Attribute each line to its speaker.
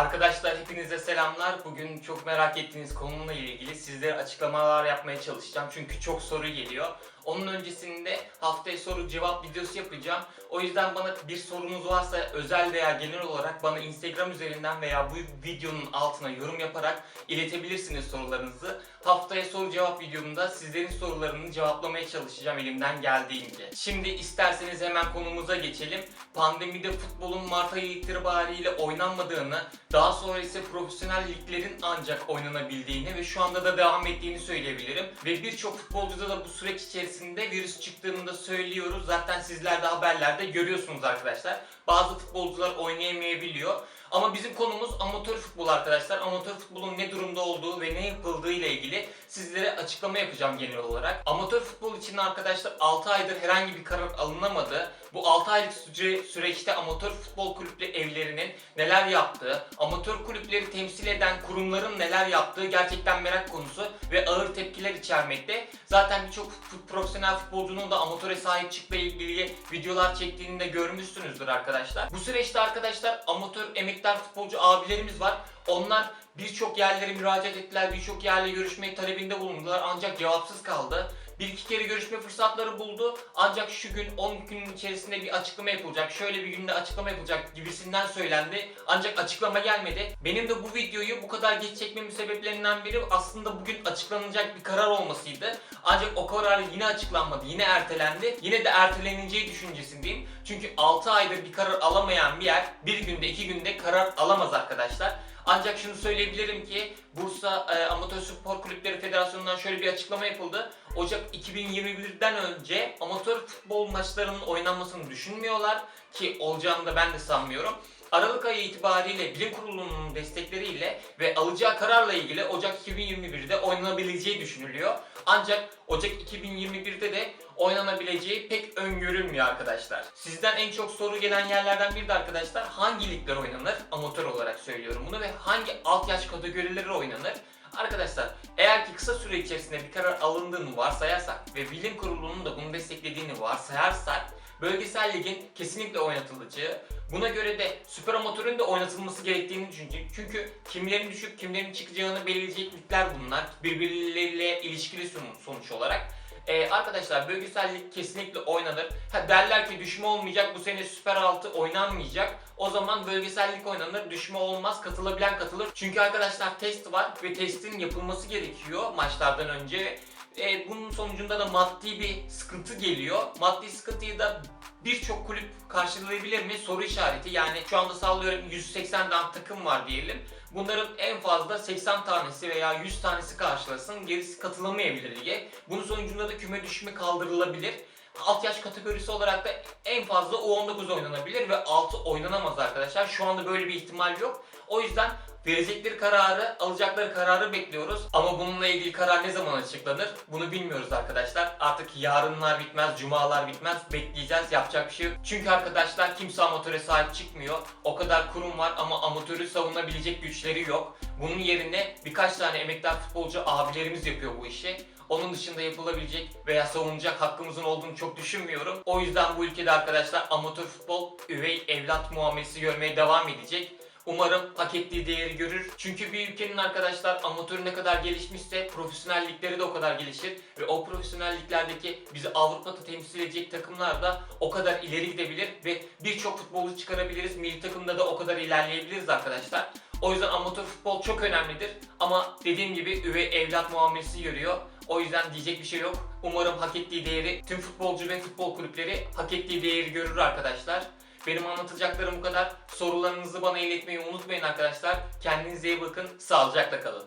Speaker 1: Arkadaşlar hepinize selamlar. Bugün çok merak ettiğiniz konuyla ilgili sizlere açıklamalar yapmaya çalışacağım. Çünkü çok soru geliyor. Onun öncesinde haftaya soru cevap videosu yapacağım. O yüzden bana bir sorunuz varsa özel veya genel olarak bana Instagram üzerinden veya bu videonun altına yorum yaparak iletebilirsiniz sorularınızı. Haftaya soru cevap videomda sizlerin sorularını cevaplamaya çalışacağım elimden geldiğince. Şimdi isterseniz hemen konumuza geçelim. Pandemide futbolun Mart ayı itibariyle oynanmadığını, daha sonra ise profesyonel liglerin ancak oynanabildiğini ve şu anda da devam ettiğini söyleyebilirim. Ve birçok futbolcuda da bu süreç içerisinde virüs çıktığını da söylüyoruz. Zaten sizler de haberlerde görüyorsunuz arkadaşlar. Bazı futbolcular oynayamayabiliyor. Ama bizim konumuz amatör futbol arkadaşlar. Amatör futbolun ne durumda olduğu ve ne yapıldığı ile ilgili sizlere açıklama yapacağım genel olarak. Amatör futbol için arkadaşlar 6 aydır herhangi bir karar alınamadı. Bu 6 aylık süre, süreçte amatör futbol kulüpleri evlerinin neler yaptığı, amatör kulüpleri temsil eden kurumların neler yaptığı gerçekten merak konusu ve ağır tepkiler içermekte. Zaten birçok profesyonel futbolcunun da amatöre sahip çıkma ilgili videolar çektiğini de görmüşsünüzdür arkadaşlar. Bu süreçte arkadaşlar amatör emektar futbolcu abilerimiz var. Onlar birçok yerlere müracaat ettiler, birçok yerle görüşmeyi talebinde bulundular ancak cevapsız kaldı. Bir iki kere görüşme fırsatları buldu. Ancak şu gün 10 günün içerisinde bir açıklama yapılacak. Şöyle bir günde açıklama yapılacak gibisinden söylendi. Ancak açıklama gelmedi. Benim de bu videoyu bu kadar geç çekmemin sebeplerinden biri aslında bugün açıklanacak bir karar olmasıydı. Ancak o karar yine açıklanmadı. Yine ertelendi. Yine de erteleneceği düşüncesindeyim. Çünkü 6 aydır bir karar alamayan bir yer bir günde iki günde karar alamaz arkadaşlar. Ancak şunu söyleyebilirim ki Bursa e, Amatör Spor Kulüpleri Federasyonu'ndan şöyle bir açıklama yapıldı. Ocak 2021'den önce amatör futbol maçlarının oynanmasını düşünmüyorlar ki olacağını da ben de sanmıyorum. Aralık ayı itibariyle bilim kurulunun destekleriyle ve alacağı kararla ilgili Ocak 2021'de oynanabileceği düşünülüyor. Ancak Ocak 2021'de de oynanabileceği pek öngörülmüyor arkadaşlar. Sizden en çok soru gelen yerlerden biri de arkadaşlar hangi ligler oynanır? Amatör olarak söylüyorum bunu ve hangi alt yaş kategorileri oynanır? Arkadaşlar eğer ki kısa süre içerisinde bir karar alındığını varsayarsak ve bilim kurulunun da bunu desteklediğini varsayarsak bölgesel ligin kesinlikle oynatılacağı, buna göre de süper amatörün de oynatılması gerektiğini düşünüyorum. Çünkü kimlerin düşüp kimlerin çıkacağını belirleyecek ligler bunlar. Birbirleriyle ilişkili son- sonuç olarak. Ee, arkadaşlar bölgesel lig kesinlikle oynanır. Ha, derler ki düşme olmayacak, bu sene Süper 6 oynanmayacak. O zaman bölgesel lig oynanır, düşme olmaz, katılabilen katılır. Çünkü arkadaşlar test var ve testin yapılması gerekiyor maçlardan önce. E, bunun sonucunda da maddi bir sıkıntı geliyor. Maddi sıkıntıyı da birçok kulüp karşılayabilir mi? Soru işareti. Yani şu anda sallıyorum 180 tane takım var diyelim. Bunların en fazla 80 tanesi veya 100 tanesi karşılasın. Gerisi katılamayabilir lige. Bunun sonucunda da küme düşme kaldırılabilir. Alt yaş kategorisi olarak da en fazla U19 oynanabilir ve 6 oynanamaz arkadaşlar. Şu anda böyle bir ihtimal yok. O yüzden verecekleri kararı, alacakları kararı bekliyoruz. Ama bununla ilgili karar ne zaman açıklanır? Bunu bilmiyoruz arkadaşlar. Artık yarınlar bitmez, cumalar bitmez. Bekleyeceğiz, yapacak bir şey yok. Çünkü arkadaşlar kimse amatöre sahip çıkmıyor. O kadar kurum var ama amatörü savunabilecek güçleri yok. Bunun yerine birkaç tane emektar futbolcu abilerimiz yapıyor bu işi. Onun dışında yapılabilecek veya savunacak hakkımızın olduğunu çok düşünmüyorum. O yüzden bu ülkede arkadaşlar amatör futbol üvey evlat muamelesi görmeye devam edecek. Umarım hak ettiği değeri görür. Çünkü bir ülkenin arkadaşlar amatörü ne kadar gelişmişse profesyonel ligleri de o kadar gelişir. Ve o profesyonel liglerdeki bizi Avrupa'da temsil edecek takımlar da o kadar ileri gidebilir. Ve birçok futbolcu çıkarabiliriz. Milli takımda da o kadar ilerleyebiliriz arkadaşlar. O yüzden amatör futbol çok önemlidir. Ama dediğim gibi üvey evlat muamelesi görüyor. O yüzden diyecek bir şey yok. Umarım hak ettiği değeri tüm futbolcu ve futbol kulüpleri hak ettiği değeri görür arkadaşlar. Benim anlatacaklarım bu kadar. Sorularınızı bana iletmeyi unutmayın arkadaşlar. Kendinize iyi bakın. Sağlıcakla kalın.